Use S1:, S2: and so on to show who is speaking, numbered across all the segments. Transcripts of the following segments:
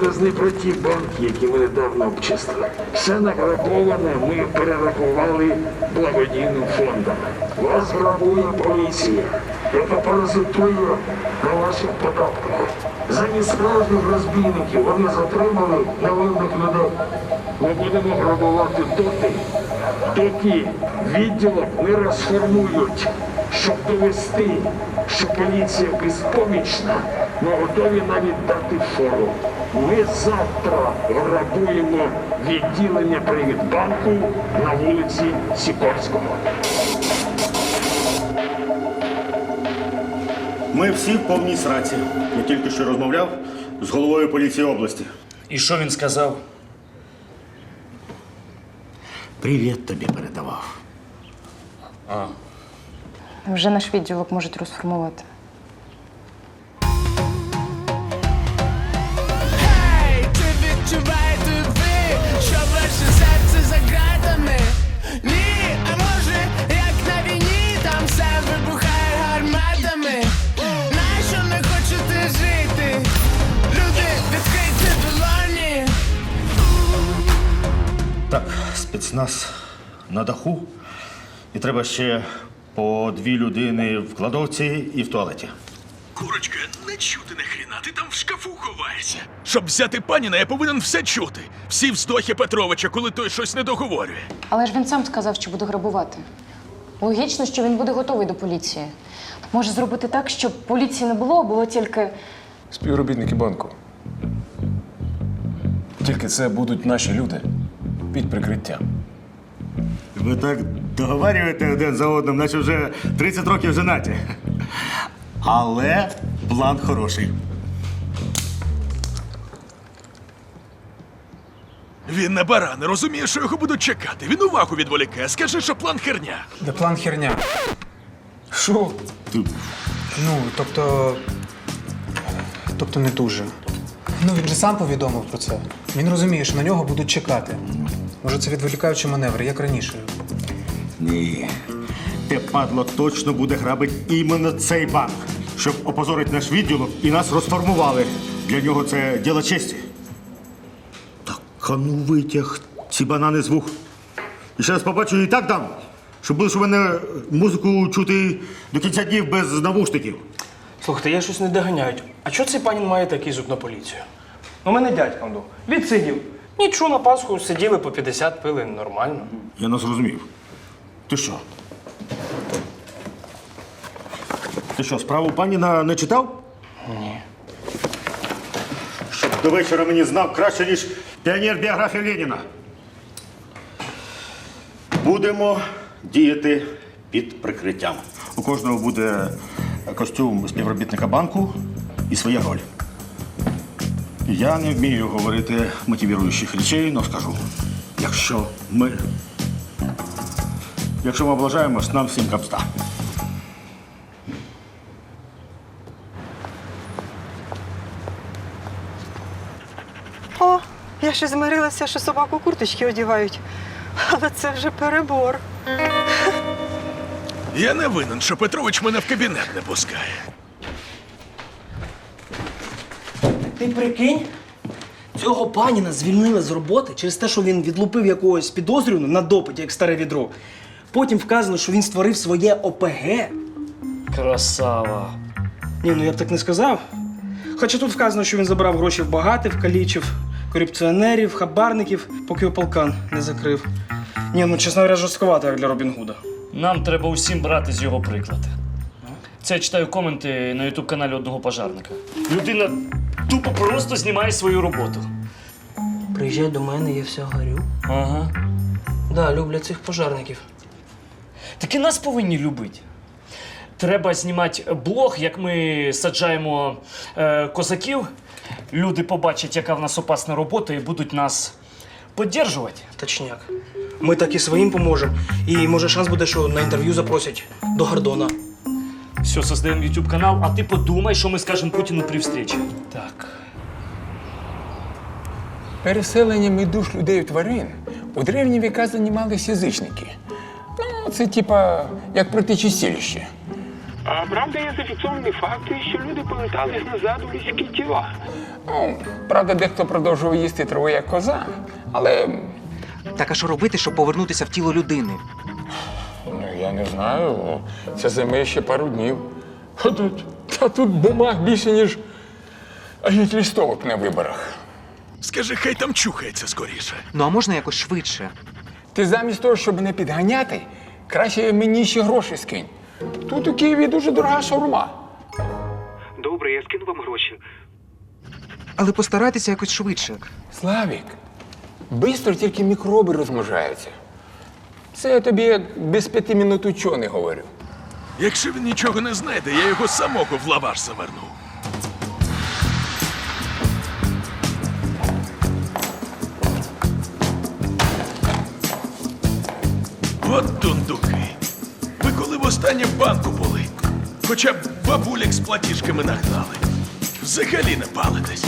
S1: Про ті банки, які ми недавно обчистили. Все награбоване ми перерахували благодійним фондам. Вас грабує поліція, яка паразитує на ваших податках. Замість справжніх розбійників вони затримали невинних людей. Ми будемо грабувати доти, доки відділок не розформують, щоб довести, що поліція безпомічна, ми готові навіть дати фору. Ми завтра грабуємо відділення Привітбанку на вулиці Сікорського.
S2: Ми всі в повній сраці. Я тільки що розмовляв з головою поліції області.
S3: І що він сказав?
S2: Привіт тобі передавав.
S4: Вже наш відділок можуть розформувати.
S2: Спецназ на даху. І треба ще по дві людини в кладовці і в туалеті.
S5: Курочка, не чути не хріна, ти там в шкафу ховаєшся. Щоб взяти паніна, я повинен все чути. Всі вздохи Петровича, коли той щось не договорює.
S4: Але ж він сам сказав, що буде грабувати. Логічно, що він буде готовий до поліції. Може зробити так, щоб поліції не було, а було тільки.
S6: Співробітники банку. Тільки це будуть наші люди під прикриттям.
S2: Ви так договорюєте один за одним, наче вже 30 років женаті. Але план хороший.
S5: Він не баран, розуміє, що його будуть чекати. Він увагу відволікає. Скажи, що план херня.
S7: Де план херня. Що?
S2: Ти-
S7: Ну, тобто. Тобто не дуже. Ну, він же сам повідомив про це. Він розуміє, що на нього будуть чекати. Може, це відволікаючі маневри, як раніше.
S2: Ні. Те падло точно буде грабити іменно цей банк, щоб опозорити наш відділок і нас розформували. Для нього це діло честі. Так, а ну витяг ці банани з вух. І ще раз побачу і так дам, щоб будеш у мене музику чути до кінця днів без навушників.
S8: Слухайте, я щось не доганяють. А чого цей панін має такий зуб на поліцію? У мене дядька був. Відсидів. Нічого на Пасху сиділи по 50 пили нормально.
S2: Я не зрозумів. Ти що? Ти що, справу паніна не читав?
S8: Ні.
S2: Щоб до вечора мені знав краще, ніж піонер біографії Леніна. Будемо діяти під прикриттям. У кожного буде костюм співробітника банку і своя роль. Я не вмію говорити мотивіруючих речей, але скажу. Якщо ми. Якщо ми облажаємось, нам всім капста.
S9: О, я ще змирилася, що собаку курточки одягають. Але це вже перебор.
S5: Я не винен, що Петрович мене в кабінет не пускає.
S8: Ти прикинь? Цього паніна звільнили з роботи через те, що він відлупив якогось підозрюваного на допиті, як старе відро. Потім вказано, що він створив своє ОПГ.
S3: Красава.
S8: Ні, ну я б так не сказав. Хоча тут вказано, що він забрав гроші в багатих, калічив, корупціонерів, хабарників, поки ополкан не закрив. Ні, ну чесно говоря, жорстковато, як для Робін Гуда.
S3: Нам треба усім брати з його приклад. Це я читаю коменти на ютуб каналі одного пожарника. Людина тупо просто знімає свою роботу.
S8: Приїжджай до мене, я все горю.
S3: Ага.
S8: Да, люблять цих пожарників.
S3: Так і нас повинні любити. Треба знімати блог, як ми саджаємо е, козаків. Люди побачать, яка в нас опасна робота, і будуть нас підтримувати.
S8: Точняк. Ми так і своїм поможемо. І може шанс буде, що на інтерв'ю запросять до Гордона.
S3: Все, создаємо YouTube канал, а ти подумай, що ми скажемо Путіну при встречі. Так.
S10: Переселеннями душ людей у тварин у древні віка займалися язичники. Ну, це типа як протичистіліще. А правда, є зафіксовані факти, що люди повертались назад у людські тіла. Ну, правда, дехто продовжував їсти траву як коза, але
S11: Так а що робити, щоб повернутися в тіло людини?
S10: Я не знаю, це займе ще пару днів. А тут, та тут бумаг більше, ніж агітлістовок на виборах.
S5: Скажи, хай там чухається скоріше.
S11: Ну а можна якось швидше?
S10: Ти замість того, щоб не підганяти, краще мені ще гроші скинь. Тут у Києві дуже дорога шаурма.
S7: Добре, я скину вам гроші.
S11: Але постарайтеся якось швидше.
S10: Славік, бистро тільки мікроби розмножаються. Це я тобі без п'яти минут учений говорю.
S5: Якщо він нічого не знайде, я його самого в лаваш заверну. От дундуки. Ви коли востаннє в банку були? Хоча б бабулік з платіжками нагнали. Взагалі не палитесь.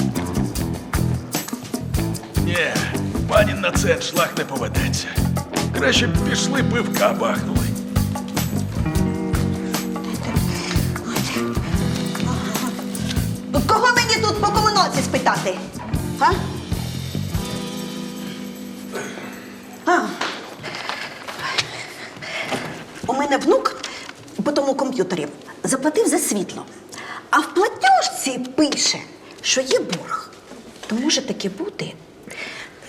S5: Ні, пані на це шлах не поведеться. Краще б пішли пивка бахнули.
S9: Кого мені тут по комуналці спитати? А? А. У мене внук по тому комп'ютері заплатив за світло. А в платіжці пише, що є борг. То може таки бути,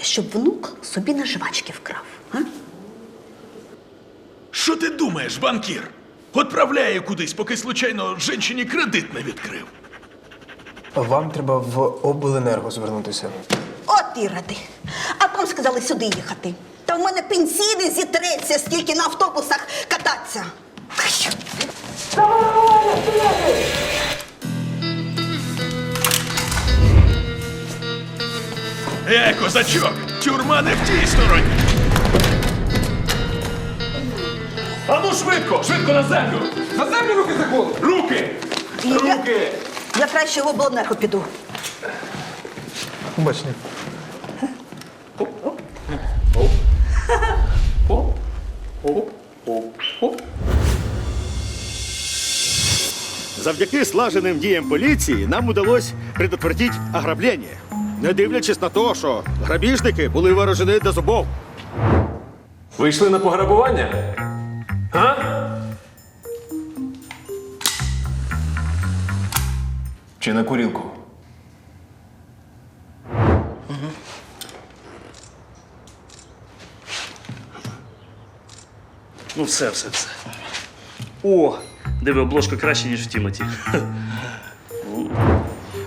S9: щоб внук собі на жвачки вкрав. А?
S5: Що ти думаєш, банкір? Отправляє кудись, поки случайно жінчині кредит не відкрив.
S7: Вам треба в обленерго звернутися.
S9: От іроди. А там сказали сюди їхати. Та в мене пенсійний зітреться, стільки на автобусах кататься.
S5: Е, козачок, тюрма не в тій стороні. Ану швидко, швидко на землю!
S10: На землю руки заколи!
S5: Руки!
S9: Я, я краще в обленерго піду.
S7: Побачення.
S2: Завдяки слаженим діям поліції нам удалось предотвратити ограблення, не дивлячись на те, що грабіжники були вооружені до зубов.
S6: Вийшли на пограбування? А? Чи на курілку?
S3: Ну, все, все, все. О, диви, обложка краще, ніж в Тімоті.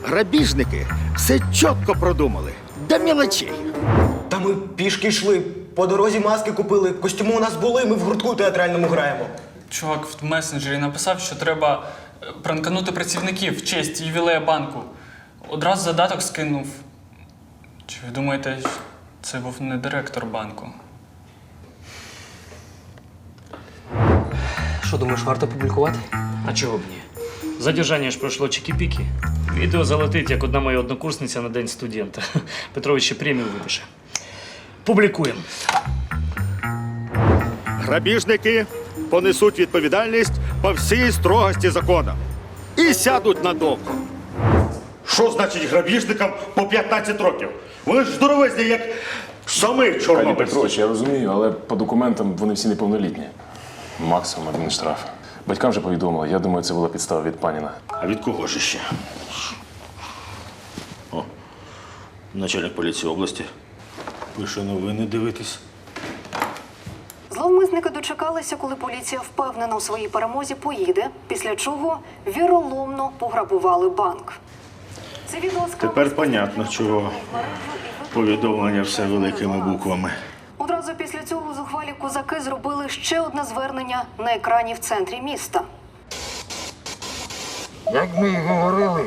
S2: Грабіжники все чітко продумали. До мілочей.
S8: Та ми пішки йшли. По дорозі маски купили, костюми у нас були, ми в гуртку театральному граємо.
S12: Чувак в месенджері написав, що треба е, пранканути працівників в честь ювілея банку. Одразу задаток скинув. Чи ви думаєте, це був не директор банку?
S8: Що думаєш, варто публікувати?
S3: А чого б ні? Задержання ж пройшло чики-піки. Відео залетить, як одна моя однокурсниця на день студента. Петрович ще премію випише. Публікуємо.
S2: Грабіжники понесуть відповідальність по всій строгості закону і сядуть надовго. Що значить грабіжникам по 15 років? Вони ж здоровезні, як самий
S6: Пані. Петрович, я розумію, але по документам вони всі неповнолітні. Максимум адмінштраф. Батькам вже повідомили, я думаю, це була підстава від паніна.
S2: А від кого ж ще? О, начальник поліції області. Пише новини дивитись.
S9: Зловмисники дочекалися, коли поліція впевнена у своїй перемозі поїде, після чого віроломно пограбували банк. Це відео
S2: Тепер понятно, чого повідомлення все великими буквами.
S9: Одразу після цього зухвалі козаки зробили ще одне звернення на екрані в центрі міста.
S1: Як ми й говорили,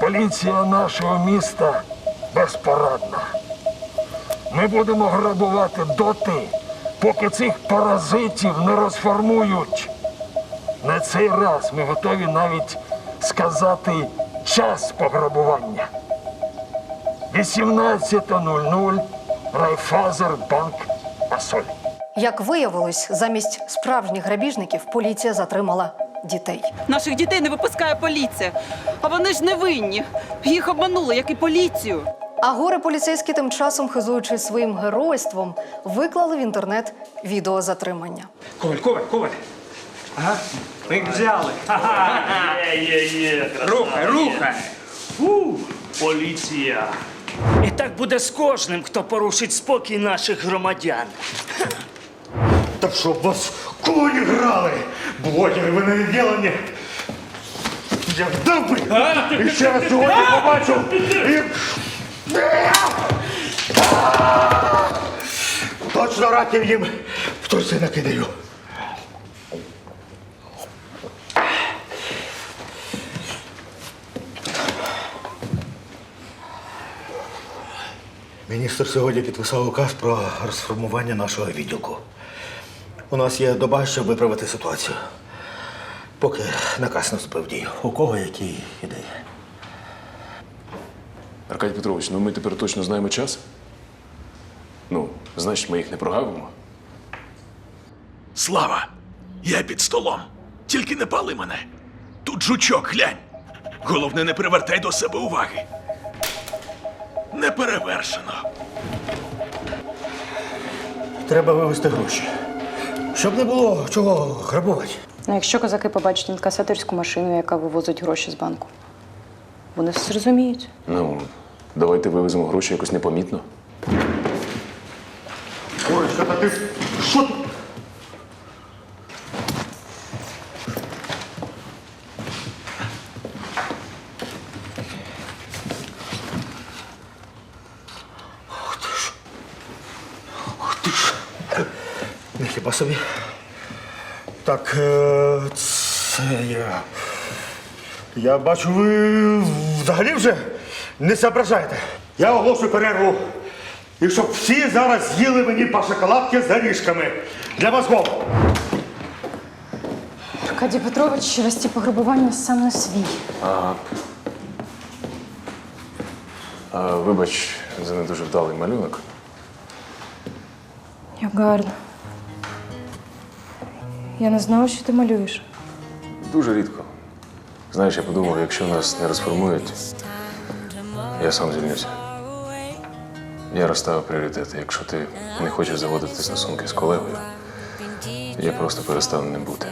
S1: поліція нашого міста безпорадна. Ми будемо грабувати доти, поки цих паразитів не розформують. На цей раз ми готові навіть сказати час пограбування. 18.00 Райфазербанк Асоль.
S9: Як виявилось, замість справжніх грабіжників поліція затримала
S13: дітей.
S14: Наших дітей не випускає поліція. А вони ж не винні. Їх обманули, як і поліцію.
S13: А горе поліцейські тим часом, хизуючись своїм геройством, виклали в інтернет відео затримання.
S8: Коваль, коваль, коваль. Ага, ми їх взяли.
S3: Є-є-є.
S8: Рухай, рухай.
S3: Фу, поліція. І так буде з кожним, хто порушить спокій наших громадян.
S2: Та щоб вас коні грали! Блогери, ви не відділені! Я вдав би! І ще раз сьогодні побачу! І... Точно раків їм в труси накидаю. Міністр сьогодні підписав указ про розформування нашого відділку. У нас є доба, щоб виправити ситуацію. Поки наказ не вступив дію. У кого які ідеї?
S6: Аркадій Петрович, ну ми тепер точно знаємо час. Ну, значить, ми їх не прогавимо.
S5: Слава, я під столом. Тільки не пали мене. Тут жучок, глянь. Головне, не привертай до себе уваги. Не перевершено.
S2: Треба вивезти гроші. Щоб не було чого грабувати.
S4: Ну, якщо козаки побачать інкасаторську машину, яка вивозить гроші з банку, вони все зрозуміють.
S6: Ну, давайте вивеземо гроші якось непомітно.
S2: Олечка, та ти що ти? Не хіба собі. Так, е, це я. Я бачу, ви взагалі вже не зображаєте. Я оголошую перерву. І щоб всі зараз з'їли мені по шоколадки з горішками. Для мозгов.
S4: Аркадій Петрович через ті пограбування сам не свій.
S6: А, а, вибач за не дуже вдалий малюнок.
S4: Як гарно. Я не знала, що ти малюєш.
S6: Дуже рідко. Знаєш, я подумав, якщо нас не розформують, я сам звільнюся. Я розставив пріоритети. Якщо ти не хочеш заводити стосунки з колегою, я просто перестану ним бути.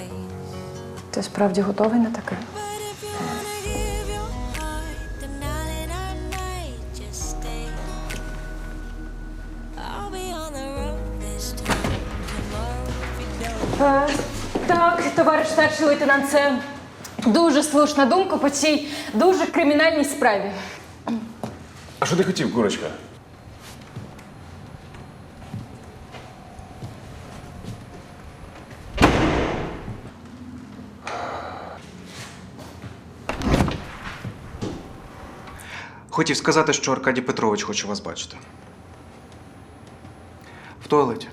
S4: Ти справді готовий на таке? Е, Так, товариш старший лейтенант, це дуже слушна думка по цій дуже кримінальній справі.
S6: Що ти хотів, курочка?
S11: Хотів сказати, що Аркадій Петрович хоче вас бачити. В туалеті.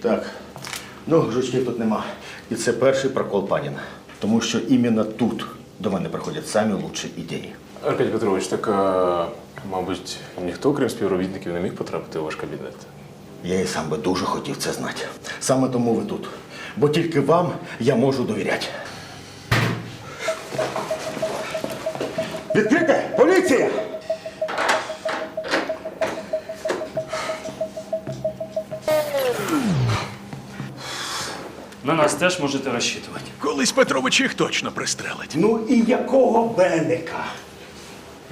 S2: Так. Ну, жучків тут нема. І це перший прокол паніна. Тому що іменно тут до мене приходять самі лучші ідеї.
S6: Аркадій Петрович, так, а, мабуть, ніхто, крім співробітників, не міг потрапити у ваш кабінет.
S2: Я і сам би дуже хотів це знати. Саме тому ви тут. Бо тільки вам я можу довіряти. Відкрите! Поліція!
S3: На нас теж можете розчитувати.
S5: Колись Петрович їх точно пристрелить.
S2: Ну і якого беника?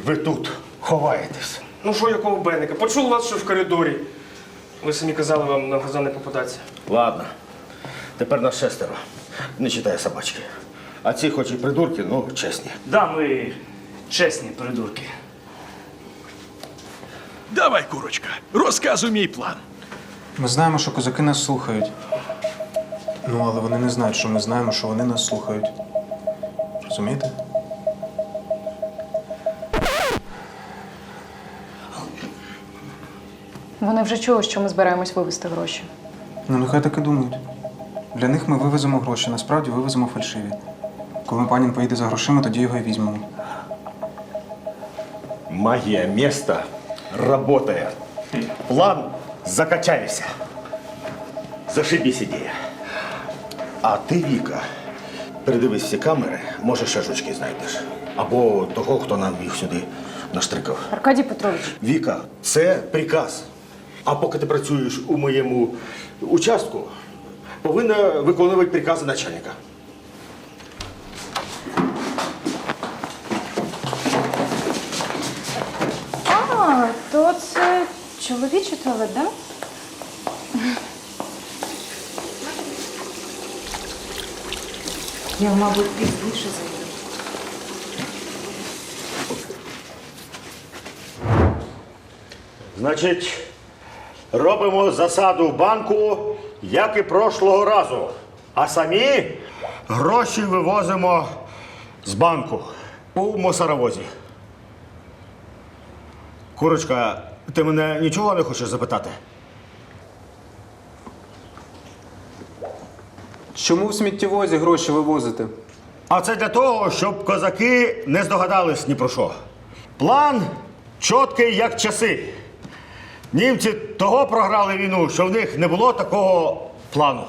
S2: Ви тут ховаєтесь.
S8: Ну що, якого бенника? Почув вас, що в коридорі. Ви самі казали вам на глаза не попадатися.
S2: Ладно. Тепер нас шестеро. Не читає собачки. А ці, хоч і придурки, ну чесні.
S3: Да, ми чесні придурки.
S5: Давай, курочка, розказуй мій план.
S7: Ми знаємо, що козаки нас слухають. Ну, але вони не знають, що ми знаємо, що вони нас слухають. Розумієте?
S4: Вони вже чули, що ми збираємось вивезти гроші.
S7: Ну, нехай так і думають. Для них ми вивеземо гроші, насправді вивеземо фальшиві. Коли панін поїде за грошима, тоді його і візьмемо.
S2: Магия места работает. План закачались. Зашибись ідея. А ти, Віка, передивись всі камери, може ще жучки знайдеш. Або того, хто нам їх сюди наштрикав.
S4: Аркадій Петрович,
S2: Віка, це приказ. А поки ти працюєш у моєму участку, повинна виконувати прикази начальника.
S4: а, то це чоловічий туалет, да? Я, мабуть, пізніше зайду.
S2: Значить, робимо засаду в банку, як і прошлого разу. А самі гроші вивозимо з банку у мусоровозі. Курочка, ти мене нічого не хочеш запитати?
S7: Чому в сміттєвозі гроші вивозите?
S2: А це для того, щоб козаки не здогадались ні про що. План чіткий, як часи. Німці того програли війну, що в них не було такого плану.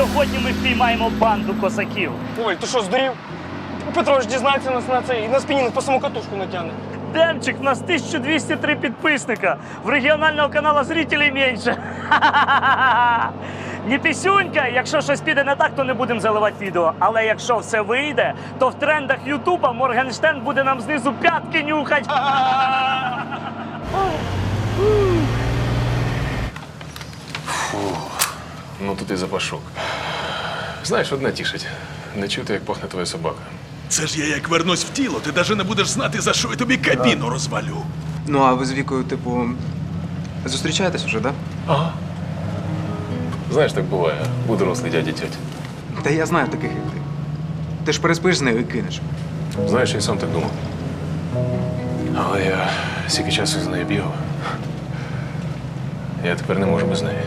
S3: Сьогодні ми впіймаємо банду козаків.
S8: Оль, ти що, здурів? Петрович дізнається нас на це і на спині по саму катушку натягне.
S3: Демчик, у нас 1203 підписника. В регіонального каналу зрителей менше. Не пісюнька, якщо щось піде не так, то не будемо заливати відео. Але якщо все вийде, то в трендах Ютуба Моргенштерн буде нам знизу п'ятки нюхать.
S6: Ну тут і запашок. Знаєш, одне тішить. Не чути, як пахне твоя собака.
S5: Це ж я як вернусь в тіло, ти навіть не будеш знати, за що я тобі кабіну розвалю.
S11: Ну, а ви з вікою, типу, зустрічаєтесь вже, так?
S6: Ага. Знаєш, так буває. У дорослий дяді тьоть.
S11: Та я знаю таких, як ти. Ти ж переспиш з нею і кинеш.
S6: Знаєш, я й сам так думав. Але я стільки часу з нею бігав. Я тепер не можу без неї.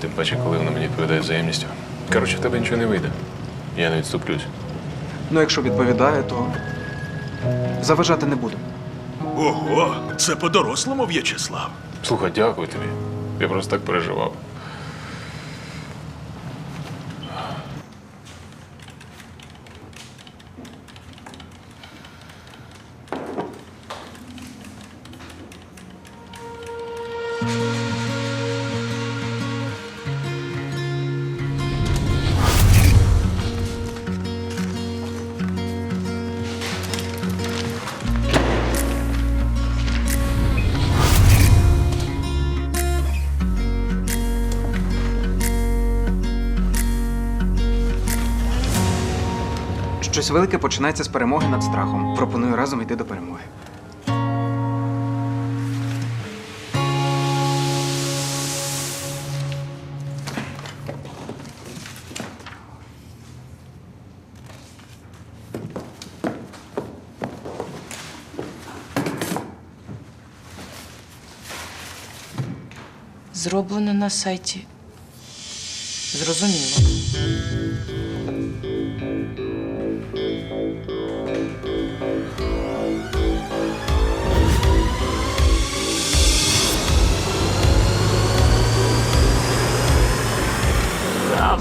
S6: Тим паче, коли вона мені відповідає взаємністю. Коротше, в тебе нічого не вийде. Я не відступлюсь.
S11: Ну, якщо відповідає, то заважати не буду.
S5: Ого, це по-дорослому, В'ячеслав.
S6: Слухай, дякую тобі. Я просто так переживав.
S11: Щось велике починається з перемоги над страхом. Пропоную разом йти до перемоги.
S14: Зроблено на сайті. Зрозуміло.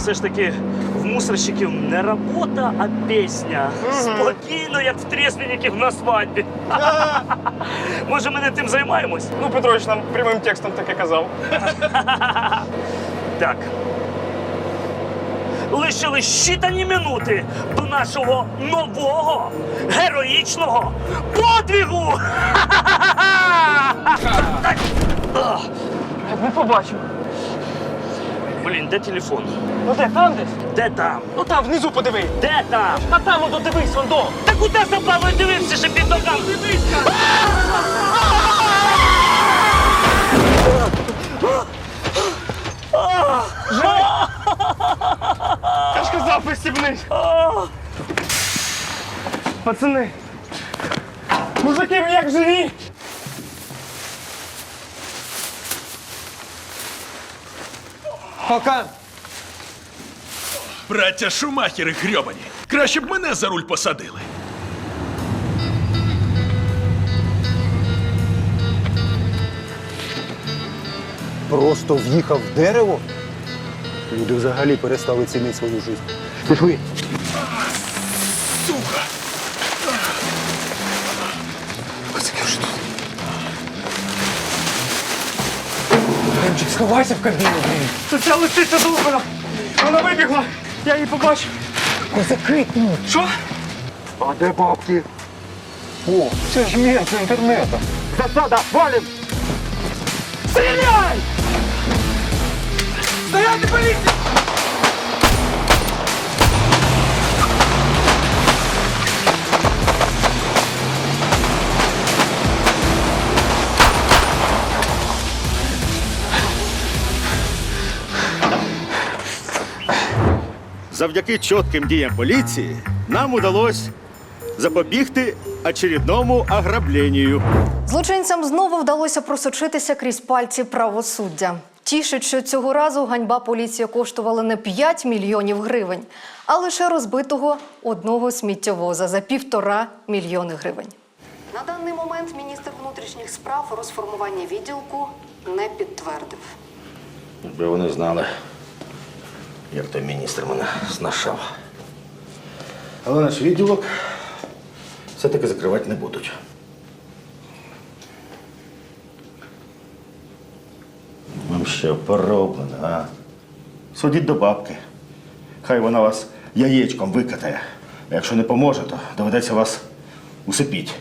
S3: Все ж таки в мусорщиків не робота, а пісня. Спокійно, як в тресленників на свадьбі. Може, ми не тим займаємось?
S8: Ну, Петрович нам прямим текстом таке казав.
S3: Так. Лишили щитані минути до нашого нового героїчного подвігу! Так. Ах.
S8: Не побачив.
S3: Блін, де телефон?
S8: Ну де, там десь?
S3: Де там?
S8: Ну там, внизу подиви.
S3: Де там?
S8: А там, он додивись, вон до.
S3: Та куди запало дивився, ще під ногами?
S8: Жень! розсібнись! Пацани! Мужики, ви як живі? Пока!
S5: Браття Шумахери грьобані. Краще б мене за руль посадили.
S15: Просто в'їхав в дерево. Люди взагалі перестали цінити свою життя. Пішли.
S8: Сховайся в кабіну, блін. Це ця лисиця довбана. Вона вибігла. Я її побачив. Козаки, Що?
S15: А де бабки? О, це ж мент з інтернету. Засада, валим!
S8: Стріляй! Стояти поліція!
S2: Завдяки чітким діям поліції нам удалось запобігти очередному ограбленню.
S13: Злочинцям знову вдалося просочитися крізь пальці правосуддя. Тішить, що цього разу ганьба поліції коштувала не 5 мільйонів гривень, а лише розбитого одного сміттєвоза за півтора мільйони гривень. На даний момент міністр внутрішніх справ розформування відділку не підтвердив.
S2: Якби вони знали, як той міністр мене знашав. Але наш відділок все-таки закривати не будуть. Вам що пороблено, а? Судіть до бабки. Хай вона вас яєчком викатає. А якщо не поможе, то доведеться вас усипіть.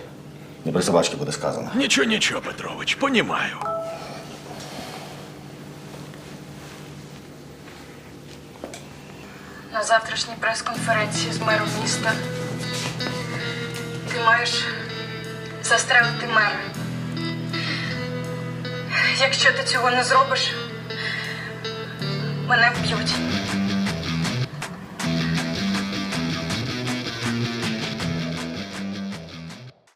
S2: Не при собачці буде сказано.
S5: Нічого, нічого, Петрович, понімаю.
S4: Завтрашній прес-конференції з мером міста ти маєш застрелити мера. Якщо ти цього не зробиш, мене вб'ють.